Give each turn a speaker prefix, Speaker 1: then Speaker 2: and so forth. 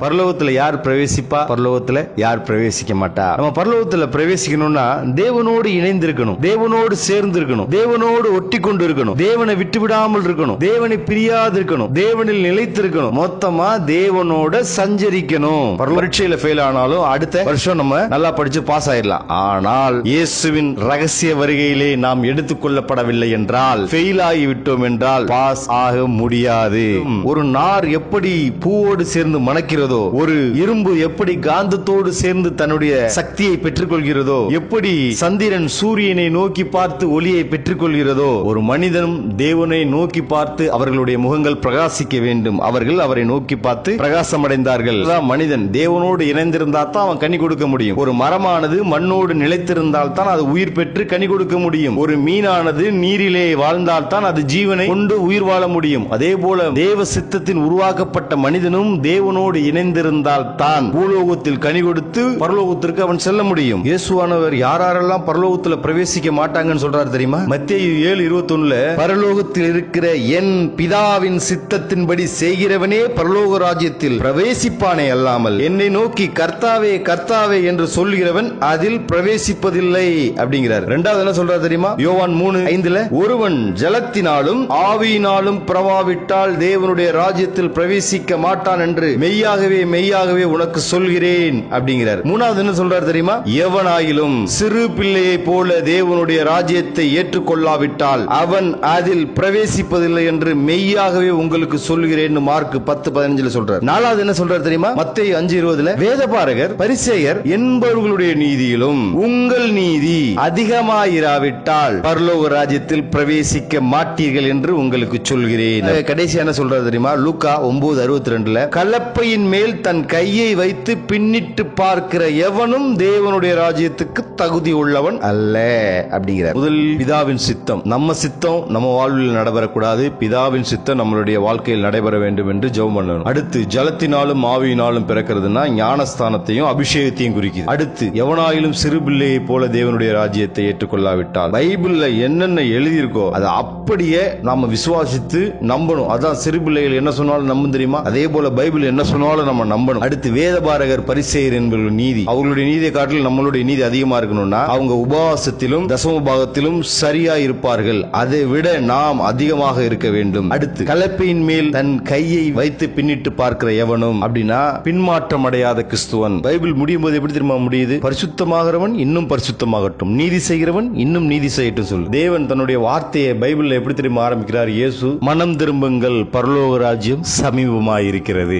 Speaker 1: பரலோகத்துல யார் பிரவேசிப்பா? பரலோகத்துல யார் பிரவேசிக்க மாட்டா? நம்ம பரலோகத்துல பிரவேசிக்கணும்னா தேவனோடு இணைந்திருக்கணும். தேவனோடு சேர்ந்து இருக்கணும் தேவனோடு ஒட்டி கொண்டு இருக்கணும் தேவனை விட்டு விடாமல் இருக்கணும். தேவனை பிரியாது இருக்கணும் தேவனில் நிலைத்து இருக்கணும் மொத்தமா தேவனோட சஞ்சரிக்கணும். பரீட்சையில ஃபெயில் ஆனாலும் அடுத்த வருஷம் நம்ம நல்லா படிச்சு பாஸ் ஆயிடலாம். ஆனால் இயேசுவின் ரகசிய வருகையிலே நாம் எடுத்துக் கொள்ளப்படவில்லை என்றால் ஃபெயில் ஆகி விட்டோம் என்றால் பாஸ் ஆக முடியாது. ஒரு நார் எப்படி பூவோடு சேர்ந்து மணக்கிறது ஒரு இரும்பு எப்படி காந்தத்தோடு சேர்ந்து தன்னுடைய சக்தியை பெற்றுக்கொள்கிறதோ? எப்படி சந்திரன் சூரியனை நோக்கி பார்த்து ஒளியை பெற்றுக்கொள்கிறதோ? ஒரு மனிதனும் தேவனை நோக்கி பார்த்து அவர்களுடைய முகங்கள் பிரகாசிக்க வேண்டும். அவர்கள் அவரை நோக்கி பார்த்து பிரகாசம் அடைந்தார்கள் மனிதன் தேவனோடு இணைந்திருந்தா தான் அவன் கனி கொடுக்க முடியும். ஒரு மரமானது மண்ணோடு நிலைத்திருந்தால் தான் அது உயிர் பெற்று கனி கொடுக்க முடியும். ஒரு மீனானது நீரிலே வாழ்ந்தால் தான் அது ஜீவனை கொண்டு உயிர் வாழ முடியும். அதே போல தேவ சித்தத்தின் உருவாக்கப்பட்ட மனிதனும் தேவனோடு இணைந்திருந்தால் தான் பூலோகத்தில் கனி கொடுத்து பரலோகத்திற்கு அவன் செல்ல முடியும். இயேசுவானவர் யாரெல்லாம் பரலோகத்தில் பிரவேசிக்க மாட்டாங்கன்னு சொல்றாரு தெரியுமா? மத்திய ஏழு இருபத்தி பரலோகத்தில் இருக்கிற என் பிதாவின் சித்தத்தின்படி செய்கிறவனே பரலோக ராஜ்யத்தில் பிரவேசிப்பானே அல்லாமல் என்னை நோக்கி கர்த்தாவே கர்த்தாவே என்று சொல்கிறவன் அதில் பிரவேசிப்பதில்லை அப்படிங்கிறார். ரெண்டாவது என்ன சொல்றாரு தெரியுமா? யோவான் மூணு ஐந்துல ஒருவன் ஜலத்தினாலும் ஆவியினாலும் பிரவாவிட்டால் தேவனுடைய ராஜ்யத்தில் பிரவேசிக்க மாட்டான் என்று மெய்யாக மெய்யாகவே மெய்யாகவே உனக்கு சொல்கிறேன் அப்படிங்கிறார். மூணாவது என்ன சொல்றார் தெரியுமா? எவனாயிலும் சிறு பிள்ளையை போல தேவனுடைய ராஜ்யத்தை ஏற்றுக்கொள்ளாவிட்டால் அவன் அதில் பிரவேசிப்பதில்லை என்று மெய்யாகவே உங்களுக்கு சொல்கிறேன் மார்க் பத்து பதினஞ்சுல சொல்றார். நாலாவது என்ன சொல்றார் தெரியுமா? மத்திய அஞ்சு இருபதுல வேதபாரகர் பரிசேயர் என்பவர்களுடைய நீதியிலும் உங்கள் நீதி அதிகமாயிராவிட்டால் பரலோக ராஜ்யத்தில் பிரவேசிக்க மாட்டீர்கள் என்று உங்களுக்கு சொல்கிறேன். கடைசியான சொல்றது சொல்றாரு தெரியுமா? லூக்கா ஒன்பது அறுபத்தி ரெண்டுல கலப்பையின் மேல் தன் கையை வைத்து பின்னிட்டு பார்க்கிற எவனும் தேவனுடைய ராஜ்யத்துக்கு தகுதி உள்ளவன் அல்ல அப்படிங்கிறார். முதல் பிதாவின் சித்தம். நம்ம சித்தம் நம்ம வாழ்வில் நடைபெறக்கூடாது. பிதாவின் சித்தம் நம்மளுடைய வாழ்க்கையில் நடைபெற வேண்டும் என்று ஜெபம் பண்ணணும். அடுத்து ஜலத்தினாலும் ஆவியினாலும் பிறக்கிறதுனா ஞானஸ்தானத்தையும் அபிஷேகத்தையும் குறிக்குது. அடுத்து எவனாயிலும் சிறு பிள்ளையை போல தேவனுடைய ராஜ்யத்தை ஏற்றுக்கொள்ளாவிட்டால். பைபிள்ல என்னென்ன எழுதியிருக்கோ அதை அப்படியே நாம விசுவாசித்து நம்பணும். அதான் சிறு பிள்ளைகள் என்ன சொன்னாலும் நம்பும் தெரியுமா? அதே போல பைபிள் என்ன சொன்னாலும் நம்ம நம்பணும். அடுத்து வேதபாரகர் பரிசெயர் என்பவர்கள் நீதி. அவர்களுடைய நீதியை காட்டில் நம்மளுடைய நீதி அதிகமா இருக்கணும்னா அவங்க உபவாசத்திலும் தசம பாகத்திலும் சரியா இருப்பார்கள். அதை விட நாம் அதிகமாக இருக்க வேண்டும். அடுத்து கலப்பையின் மேல் தன் கையை வைத்து பின்னிட்டு பார்க்கிற எவனும் அப்படின்னா பின்மாற்றம் அடையாத கிறிஸ்துவன். பைபிள் முடியும் போது எப்படி தெரியுமா முடியுது? பரிசுத்தமாகிறவன் இன்னும் பரிசுத்தமாகட்டும். நீதி செய்கிறவன் இன்னும் நீதி செய்யட்டும் சொல்லு. தேவன் தன்னுடைய வார்த்தையை பைபிள்ல எப்படி திரும்ப ஆரம்பிக்கிறார்? இயேசு மனம் திரும்புங்கள் பரலோக ராஜ்யம் சமீபமாயிருக்கிறது.